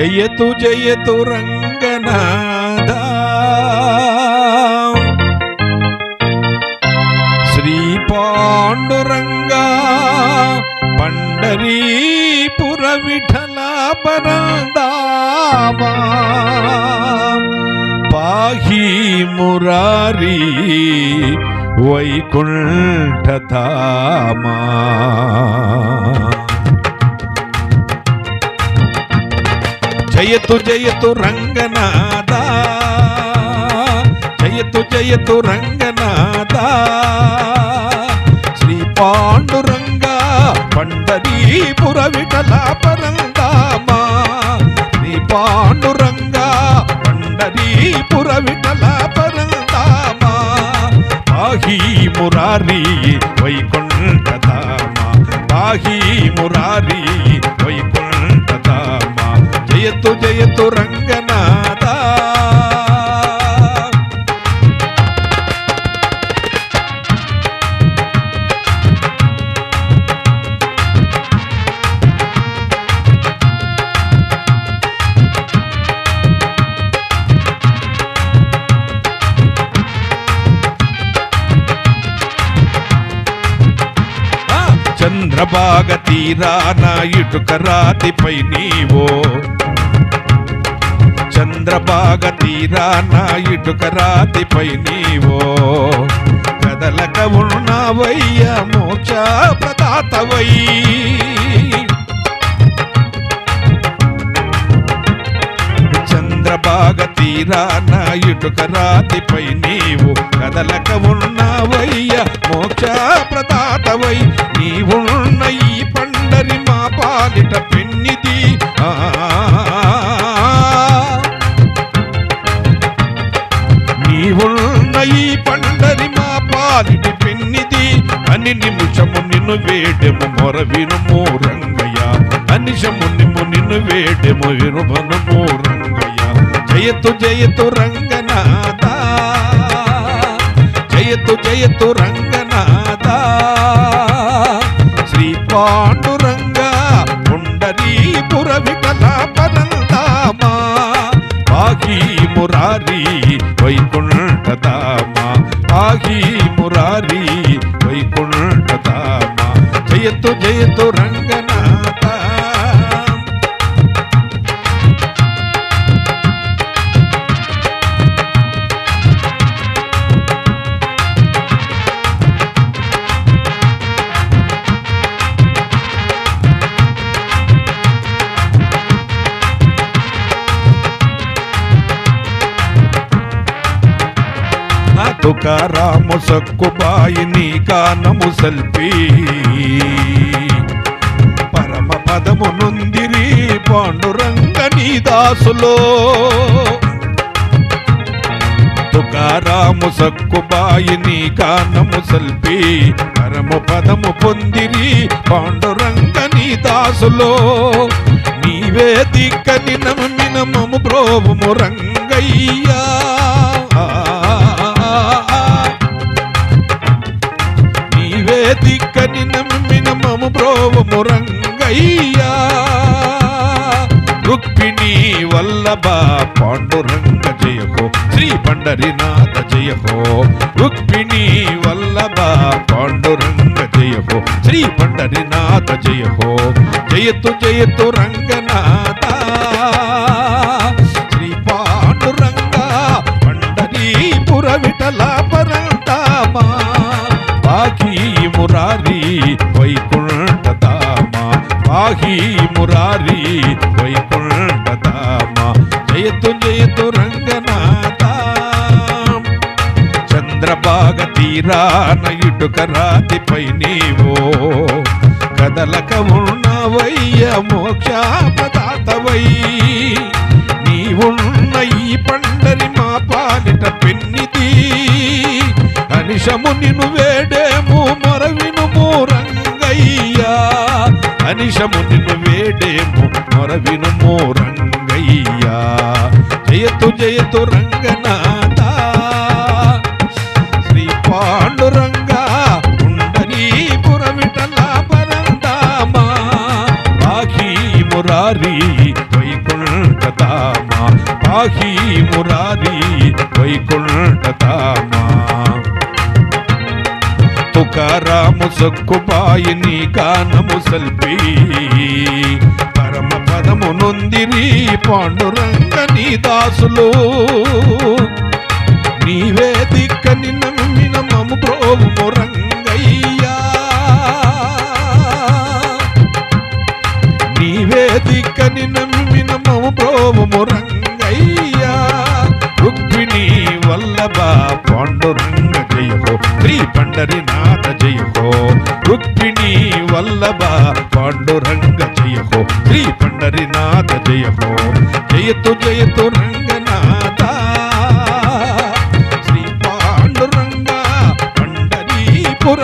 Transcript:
జయతు జయతు రంగనాథ. శ్రీ పాండురంగ పండరీపుర విఠల పరందావా పాహి మురారి వైకుంఠధామా. జయతు జయతు రంగనాథ. జయతు జయతు రంగనాథ. శ్రీ పాండురంగ పండరీపుర విఠల పరందామా శ్రీ పాండురంగ పండరీపుర విఠల పరందామా పాహి మురారి వైకుంఠధామ. పాహి మురారి వైకుంఠ జయతు జయతు రంగనాథ. ఆ, చంద్రబాగ తీరాన ఇటుక రాతిపై నీవో చంద్రబాగ తీరాన ఇటుక రాతిపై నీవో. కదలక ఉన్నావయ్యా మోక్ష ప్రదాతవై. చంద్రబాగ తీరాన ఇటుక రాతిపై నీవు. కదలక ఉన్నావయ్యా మోక్ష ప్రదాతవై. నీవు పాలిటి పెన్నిది అని నిమిషము నిన్ను వేడెము మొర వినుము రంగయ్య. అనిషము నిమ్ము నిన్ను వేడెము వినుమను రంగయ్య. జయతు జయతు రంగనాథ జయతు జయతు రంగనాథ. శ్రీ పాండురంగ పుండరీపుర వికలాపనందామా బాగీ మురారీ వైకుంఠదామా బాగీ జయతు జయతు రంగనాథ. నా తుకారాము సక్కుబాయి నీ కానము సల్పి. పరమ పదము నుందిరి పాండురంగ నీ దాసులో. తుకారాము సక్కుబాయి నీ కానము సల్పి పరము పదము పొందిరి పాండురంగ నీ దాసులో. నీవే దిక్కని నమ్మినమము ప్రోభము రంగయ్యా. నీవే దిక్కని నమ్మినమము ప్రోభము రంగ అయ్యా రుక్మిణి వల్లభ పాండురంగ జయహో శ్రీ పండరినాథ జయహో. రుక్మిణి వల్లభ పాండురంగ జయహో శ్రీ పండరినాథ జయహో. జయతు జయతు రంగనాథ శ్రీ పాండురంగ పండరీపుర విఠల పాహి మురారి వైకుంఠధామ. జయతు జయతు రంగనాథ. చంద్రభాగ తీరాన ఇటుక రాతిపై నీవో. కదలక ఉన్నవయ్య మోక్షాపదాతవై. నీవున్న ఈ పండరి మా పాలిట పెన్నిది అనిషము నిన్ను వేడే అనిషము నిన్ను వేడేము మొరవినుము రంగయ్యా. జయతు జయతు రంగనాథ. శ్రీ పాండురంగ ఉండనీపుర విఠల పరందామా బాహీ మురారి వైకుంఠతామా వైకుంఠధామ. పాహి మురారి వైకుంఠతామా తుకారాము సొక్కుబాయి నీ గానము సల్పి. పరమ పదము నొందిరి పాండురంగ నీ దాసులు. నీవే దిక్కని నమ్మిన మము ప్రోము రంగయ్యా పండరినాథ జయహో. రుక్మిణి వల్లభ పాండురంగ జయహో. శ్రీ పండరినాథ జయహో. జయతు జయతు రంగనాథ. శ్రీ పాండురంగ పండరీపుర